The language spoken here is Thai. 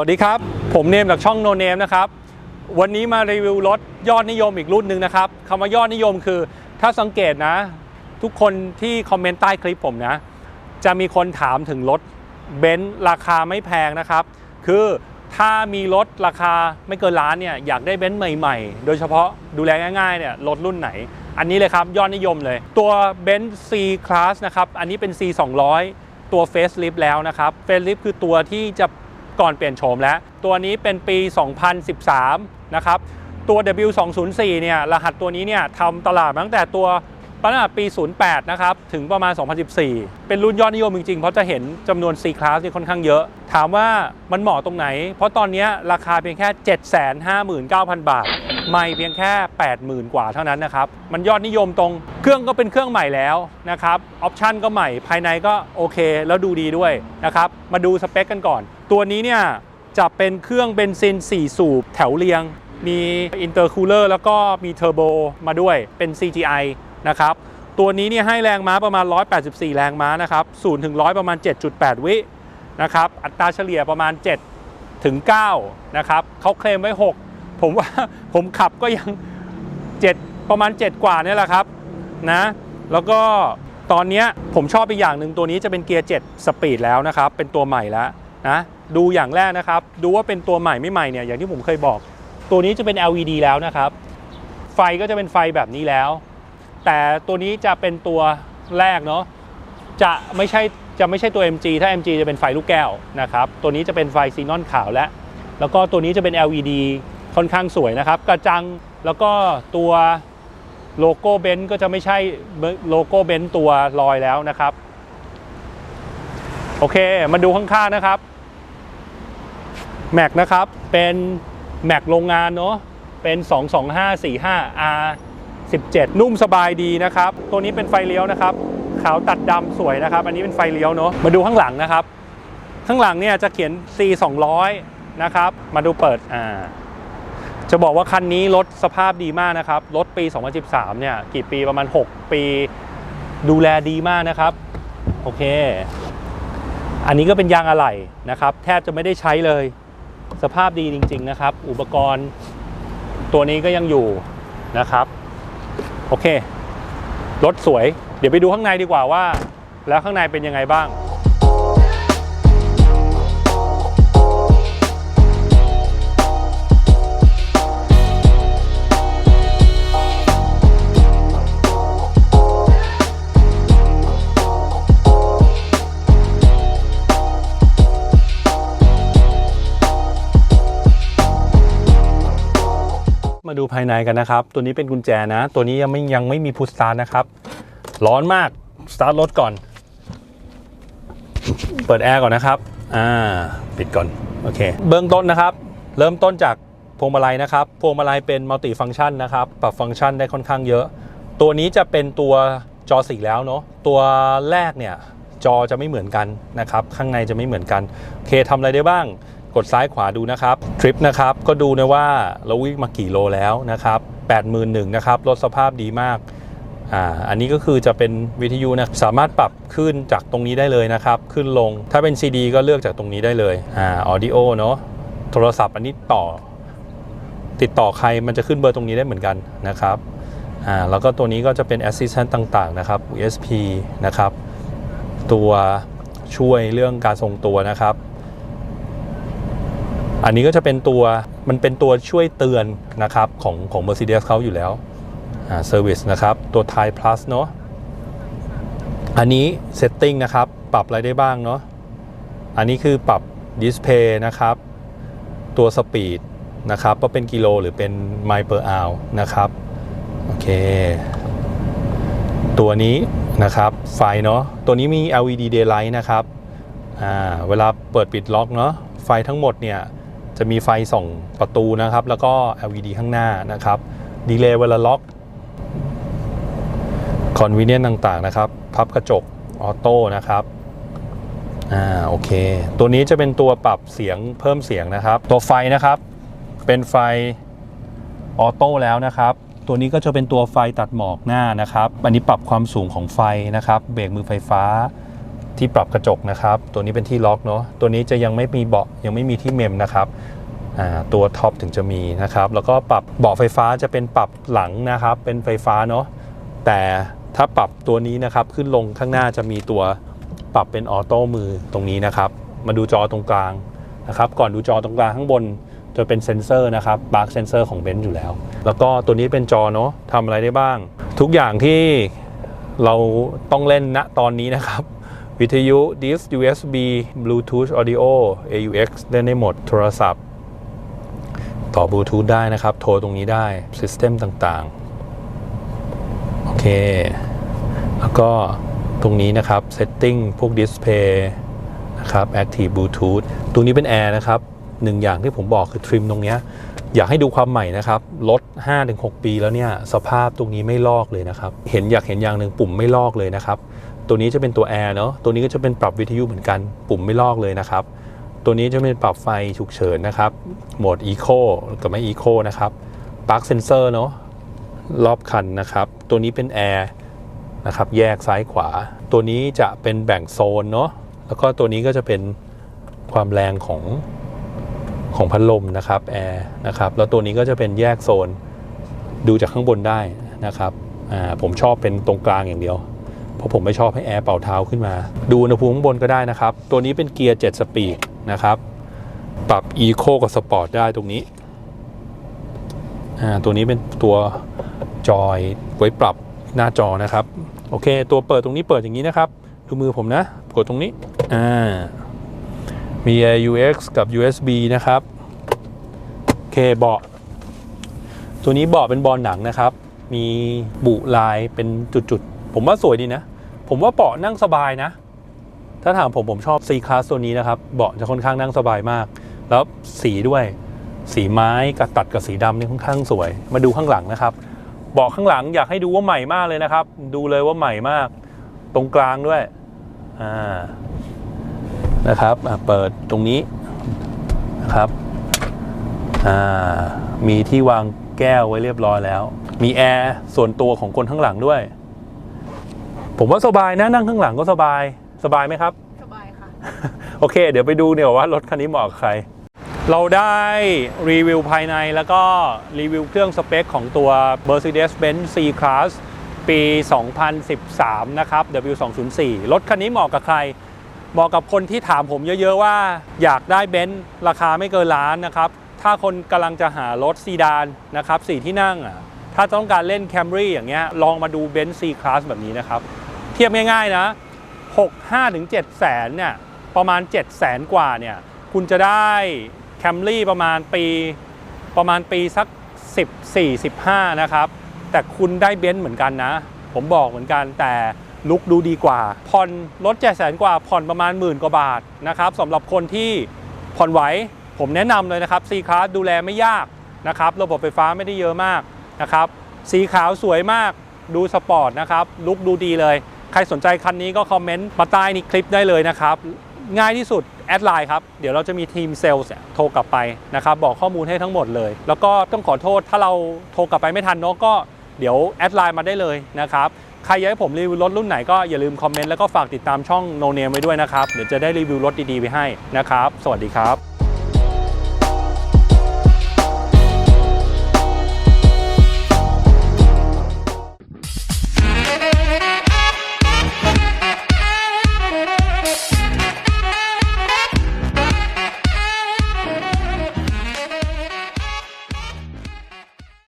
วัสดีครับ ผมเนมจากช่องโนเนมนะครับ วันนี้มารีวิวรถยอดนิยมอีกรุ่นหนึ่งนะครับคำว่ายอดนิยมคือ ถ้าสังเกตนะ ทุกคนที่คอมเมนต์ใต้คลิปผมนะ จะมีคนถามถึงรถเบนซ์ราคาไม่แพงนะครับ คือถ้ามีรถราคาไม่เกินล้านเนี่ยอยากได้เบนซ์ใหม่ๆ โดยเฉพาะดูแลง่ายๆเนี่ยรถรุ่นไหน อันนี้เลยครับยอดนิยมเลย ตัวเบนซ์ C Class นะครับ อันนี้เป็น C 200ตัว Facelift แล้วนะครับ Facelift คือตัวที่จะ ก่อนเปลี่ยนโฉมแล้ว ตัวนี้เป็นปี 2013 นะครับ ตัว W204 เนี่ยรหัสตัวนี้เนี่ยทำตลาดตั้งแต่ตัวตั้งแต่ปี 08 นะครับ ถึงประมาณ 2014 เป็นรุ่นยอดนิยมจริงๆ เพราะจะเห็นจำนวน C Class นี่ค่อนข้างเยอะ ถามว่ามันเหมาะตรงไหน เพราะตอนนี้ราคาเพียงแค่ 759,000 บาท ไม่เพียงแค่ 80,000 กว่าเท่านั้นนะครับ มันยอดนิยมตรงเครื่องก็เป็นเครื่องใหม่แล้วนะครับออปชันก็ใหม่ภายในก็โอเค แล้วดูดีด้วยนะครับมาดูสเปคกันก่อน ตัวนี้เนี่ยจะเป็นเครื่องเบนซิน 4 สูบแถวเรียง มีอินเตอร์คูลเลอร์แล้วก็มีเทอร์โบมาด้วยเป็น CGI นะครับตัวนี้เนี่ยให้แรงม้าประมาณ 184 แรงม้านะครับ0ถึง100 ประมาณ 7.8 วินะครับอัตราเฉลี่ยประมาณ 7 ถึง 9 นะครับเขาเคลมไว้ 6 ผมว่าผมขับก็ยัง 7 ประมาณ 7 กว่าเนี่ยแหละครับนะแล้วก็ตอนนี้ผมชอบอีกอย่างหนึ่งตัวนี้จะเป็นเกียร์7สปีดแล้วนะครับ เป็นตัวใหม่แล้วนะดูอย่างแรกนะครับ ดูว่าเป็นตัวใหม่ไม่ใหม่เนี่ยอย่างที่ผมเคยบอก ตัวนี้จะเป็น LED แล้วนะครับ ไฟก็จะเป็นไฟแบบนี้แล้ว แต่ตัวนี้จะเป็นตัวแรกเนาะจะไม่ใช่จะไม่ใช่ตัว MG ถ้า MG จะเป็นไฟลูกแก้วนะครับ ตัวนี้จะเป็นไฟซีนอนขาวและแล้วก็ตัวนี้จะเป็น LED ค่อนข้างสวยนะครับ กระจังแล้วก็ตัวโลโก้เบนซ์ก็จะไม่ใช่โลโก้เบนซ์ตัวลอยแล้วนะครับ โอเค มาดูข้างๆนะครับแม็กนะครับ เป็นแม็กโรงงานเนาะเป็น 22545 R 17 นุ่มสบายดีนะครับ ตัวนี้เป็นไฟเลี้ยวนะครับ ขาวตัดดำสวยนะครับ อันนี้เป็นไฟเลี้ยวเนาะมาดูข้างหลังนะครับ ข้างหลังเนี่ยจะเขียน C 200นะครับ มาดูเปิดอ่า จะบอกว่าคันนี้รถสภาพดีมากนะครับ รถปี 2013 เนี่ย กี่ปีประมาณ 6 ปี ดูแลดีมากนะครับ โอเค อันนี้ก็เป็นยางอะไหล่นะครับ แทบจะไม่ได้ใช้เลย สภาพดีจริง ๆ นะครับ อุปกรณ์ตัวนี้ก็ยังอยู่นะครับ โอเค รถสวย เดี๋ยวไปดูข้างในดีกว่าว่า แล้วข้างในเป็นยังไงบ้าง มาดูภายในกันนะครับ ตัวนี้เป็นกุญแจนะ ตัวนี้ยังไม่ยังไม่มีพุชสตาร์นะครับ ร้อนมาก สตาร์ทรถก่อน เปิดแอร์ก่อนนะครับ อ่า ปิดก่อน โอเค เบื้องต้นนะครับ เริ่มต้นจากพวงมาลัยนะครับ พวงมาลัยเป็นมัลติฟังก์ชันนะครับ ปรับฟังก์ชันได้ค่อนข้างเยอะ ตัวนี้จะเป็นตัวจอสีแล้วเนาะ ตัวแรกเนี่ยจอจะไม่เหมือนกันนะครับ ข้างในจะไม่เหมือนกัน โอเคทำอะไรได้บ้าง กดซ้ายขวาดูนะครับทริปนะครับก็ดูนะว่าเราวิ่งมากี่โลแล้วนะครับ81,000นะครับรถสภาพดีมากอ่าอันนี้ก็คือจะเป็นวิทยุนะสามารถปรับขึ้นจากตรงนี้ได้เลยนะครับขึ้นลงถ้าเป็น CD ก็เลือกจากตรงนี้ได้เลยอ่าออดิโอเนาะโทรศัพท์อันนี้ต่อ ติดต่อใครมันจะขึ้นเบอร์ตรงนี้ได้เหมือนกันนะครับอ่าแล้วก็ตัวนี้ก็จะเป็น Assistant ต่างๆนะครับ USB นะครับตัวช่วยเรื่องการทรงตัวนะครับ อันนี้ก็จะเป็นตัวมันเป็นตัวช่วยเตือนนะครับของของ Mercedes เขาอยู่แล้วอ่า Service นะครับ ตัว Thai Plus เนาะอันนี้ Setting นะครับ ปรับอะไรได้บ้างเนาะอันนี้คือปรับ Display นะครับ ตัว Speed นะครับว่าเป็นกิโลหรือเป็นไมล์ per hour นะครับโอเค ตัวนี้นะครับไฟเนาะตัวนี้มี LED daylight นะครับอ่าเวลาเปิดปิดล็อกเนาะไฟทั้งหมดเนี่ย จะมีไฟส่องประตูนะครับ แล้วก็ LED ข้างหน้านะครับดีเลย์เวลาล็อกคอนเวเนียนต่างๆนะครับ พับกระจกออโต้นะครับอ่าโอเค ตัวนี้จะเป็นตัวปรับเสียงเพิ่มเสียงนะครับ ตัวไฟนะครับ เป็นไฟออโต้แล้วนะครับ ตัวนี้ก็จะเป็นตัวไฟตัดหมอกหน้านะครับ อันนี้ปรับความสูงของไฟนะครับ เบรกมือไฟฟ้า ที่ปรับกระจกนะครับ ตัวนี้เป็นที่ล็อกเนาะตัวนี้จะยังไม่มีเบาะยังไม่มีที่เมมนะครับตัวท็อปถึงจะมีนะครับ แล้วก็ปรับเบาะไฟฟ้าจะเป็นปรับหลังนะครับ เป็นไฟฟ้าเนาะแต่ถ้าปรับตัวนี้นะครับขึ้นลงข้างหน้าจะมีตัวปรับเป็นออโต้มือตรงนี้นะครับ มาดูจอตรงกลางนะครับ ก่อนดูจอตรงกลางข้างบนจะเป็นเซนเซอร์นะครับบาร์กเซนเซอร์ของเบนซ์อยู่แล้ว แล้วก็ตัวนี้เป็นจอเนาะทำอะไรได้บ้าง ทุกอย่างที่เราต้องเล่นณตอนนี้นะครับ วิทยุดิส USB Bluetooth Audio AUX เล่นได้หมดโทรศัพท์ ต่อบลูทูธได้นะครับ โทรตรงนี้ได้ซิสเต็มต่างๆ โอเค แล้วก็ตรงนี้นะครับ Setting พวก Display นะครับ Active Bluetooth ตรงนี้เป็นแอร์นะครับหนึ่งอย่างที่ผมบอกคือทริมตรงเนี้ยอยากให้ดูความใหม่นะครับรถ5-6 ปีแล้วเนี่ย สภาพตรงนี้ไม่ลอกเลยนะครับ เห็นอยากเห็นอย่างหนึ่งปุ่มไม่ลอกเลยนะครับ ตัวนี้จะเป็นตัวแอร์เนาะตัวนี้ก็จะเป็นปรับวิทยุเหมือนกันปุ่มไม่ลอกเลยนะครับ ตัวนี้จะเป็นปรับไฟฉุกเฉินนะครับโหมด Eco กับไม่ Eco นะครับปลั๊กเซนเซอร์เนาะรอบคันนะครับ ตัวนี้เป็นแอร์นะครับแยกซ้ายขวา ตัวนี้จะเป็นแบ่งโซนเนาะแล้วก็ตัวนี้ก็จะเป็นความแรงของของพัดลมนะครับแอร์นะครับแล้วตัวนี้ก็จะเป็นแยกโซนดูจากข้างบนได้นะครับผมชอบเป็นตรงกลางอย่างเดียว เพราะผมไม่ชอบให้แอร์เป่าเท้าขึ้นมา ดูอุณหภูมิข้างบนก็ได้นะครับ ตัวนี้เป็นเกียร์ 7 สปีดนะครับ ปรับ Eco กับ Sport ได้ตรงนี้อ่าตัวนี้เป็นตัวจอยไว้ปรับหน้าจอนะครับ โอเค ตัวเปิดตรงนี้เปิดอย่างนี้นะครับ ดูมือผมนะ กดตรงนี้ อ่า มี AUX กับ USB นะครับโอเคเบาะ ตัวนี้เบาะเป็นบอลหนังนะครับ มีบุลายเป็นจุดๆ ผมว่าสวยดีนะ ผมว่าเบาะนั่งสบายนะ ถ้าถามผมผมชอบ C Class ตัวนี้นะครับ เบาะจะค่อนข้างนั่งสบายมาก แล้วสีด้วย สีไม้กับตัดกับสีดำนี่ค่อนข้างสวย มาดูข้างหลังนะครับ เบาะข้างหลังอยากให้ดูว่าใหม่มากเลยนะครับ ดูเลยว่าใหม่มาก ตรงกลางด้วย อ่า นะครับ เปิดตรงนี้นะครับ อ่า มีที่วางแก้วไว้เรียบร้อยแล้ว มีแอร์ส่วนตัวของคนข้างหลังด้วย ผมว่าสบายนะนั่งข้างหลังก็สบายสบายไหมครับ สบายค่ะ โอเค เดี๋ยวไปดูเนี่ยว่ารถคันนี้เหมาะกับใคร เราได้รีวิวภายในแล้วก็รีวิวเครื่องสเปคของตัว Mercedes-Benz C-Class ปี 2013 นะครับ W204 รถคันนี้เหมาะกับใคร เหมาะกับคนที่ถามผมเยอะ ๆ ว่าอยากได้เบนซ์ราคาไม่เกินล้านนะครับ ถ้าคนกำลังจะหารถซีดานนะครับสี่ที่นั่งอะถ้าต้องการเล่น Camry อย่างเงี้ยลองมาดูเบนซ์ C-Class แบบนี้นะครับเทียบง่ายๆนะ6 5ถึง7แสนเนี่ยประมาณ 7 แสนกว่าเนี่ยคุณจะได้แคมรี่ประมาณปีประมาณปีสัก 14 15 นะครับ แต่คุณได้เบนซ์เหมือนกันนะ ผมบอกเหมือนกันแต่ลุกดูดีกว่าผ่อนรถ7แสนกว่าผ่อนประมาณหมื่นกว่าบาทนะครับสำหรับคนที่ผ่อนไหวผมแนะนำเลยนะครับ C Class ดูแลไม่ยากนะครับ ระบบไฟฟ้าไม่ได้เยอะมากนะครับ สีขาวสวยมากดูสปอร์ตนะครับลุกดูดีเลย รสนใจคันนี้ก็คอมเมนต์มาใต้นี้คลิปได้เลยนะครับ ง่ายที่สุดแอดไลน์ครับ เดี๋ยวเราจะมีทีมเซลล์โทรกลับไปนะครับ บอกข้อมูลให้ทั้งหมดเลย แล้วก็ต้องขอโทษถ้าเราโทรกลับไปไม่ทันเนาะก็เดี๋ยวแอดไลน์มาได้เลยนะครับ ใครอยากให้ผมรีวิวรถรุ่นไหนก็อย่าลืมคอมเมนต์แล้วก็ฝากติดตามช่องโนเนมไว้ด้วยนะครับ เดี๋ยวจะได้รีวิวรถดีๆไปให้นะครับ สวัสดีครับ